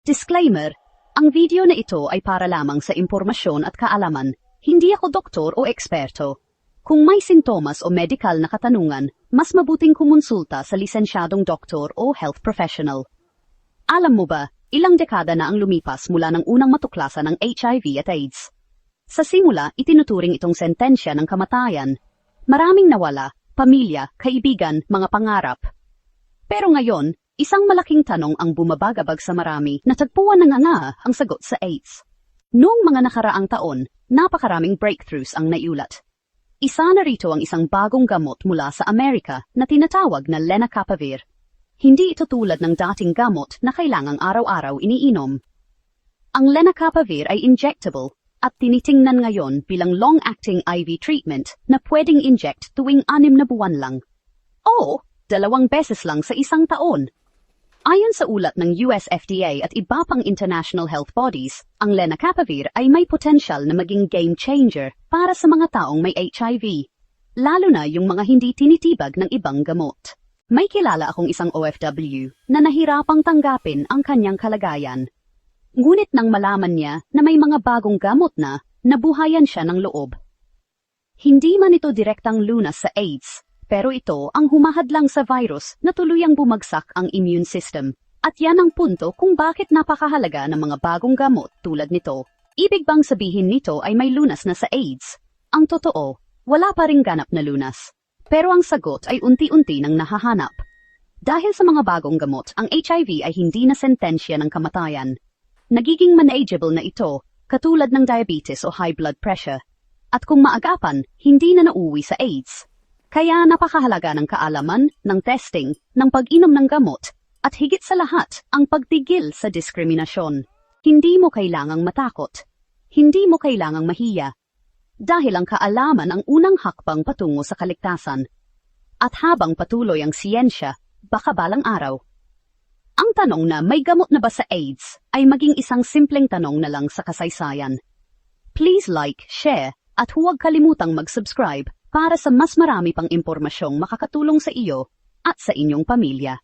Disclaimer, ang video na ito ay para lamang sa impormasyon at kaalaman. Hindi ako doktor o eksperto. Kung may sintomas o medical na katanungan, mas mabuting kumonsulta sa lisensyadong doktor o health professional. Alam mo ba, ilang dekada na ang lumipas mula ng unang matuklasan ng HIV at AIDS. Sa simula, itinuturing itong sentensya ng kamatayan. Maraming nawala, pamilya, kaibigan, mga pangarap. Pero ngayon, isang malaking tanong ang bumabagabag sa marami na tagpuan ng nga ang sagot sa AIDS. Noong mga nakaraang taon, napakaraming breakthroughs ang naiulat. Isa na rito ang isang bagong gamot mula sa Amerika na tinatawag na lenacapavir. Hindi ito tulad ng dating gamot na kailangang araw-araw iniinom. Ang lenacapavir ay injectable at tinitingnan ngayon bilang long-acting IV treatment na pwedeng inject tuwing anim na buwan lang. O, dalawang beses lang sa isang taon. Ayon sa ulat ng US FDA at iba pang international health bodies, ang lenacapavir ay may potensyal na maging game changer para sa mga taong may HIV, lalo na yung mga hindi tinitibag ng ibang gamot. May kilala akong isang OFW na nahirapang tanggapin ang kanyang kalagayan. Ngunit nang malaman niya na may mga bagong gamot na, nabuhayan siya ng loob. Hindi man ito direktang lunas sa AIDS, pero ito ang humahadlang sa virus na tuluyang bumagsak ang immune system. At yan ang punto kung bakit napakahalaga ng mga bagong gamot tulad nito. Ibig bang sabihin nito ay may lunas na sa AIDS? Ang totoo, wala pa ring ganap na lunas. Pero ang sagot ay unti-unti nang nahahanap. Dahil sa mga bagong gamot, ang HIV ay hindi na sentensya ng kamatayan. Nagiging manageable na ito, katulad ng diabetes o high blood pressure. At kung maagapan, hindi na nauwi sa AIDS. Kaya napakahalaga ng kaalaman, ng testing, ng pag-inom ng gamot, at higit sa lahat, ang pagtigil sa diskriminasyon. Hindi mo kailangang matakot. Hindi mo kailangang mahiya. Dahil ang kaalaman ang unang hakbang patungo sa kaligtasan. At habang patuloy ang siyensya, baka balang araw. Ang tanong na may gamot na ba sa AIDS ay maging isang simpleng tanong na lang sa kasaysayan. Please like, share, at huwag kalimutang mag-subscribe para sa mas marami pang impormasyong makakatulong sa iyo at sa inyong pamilya.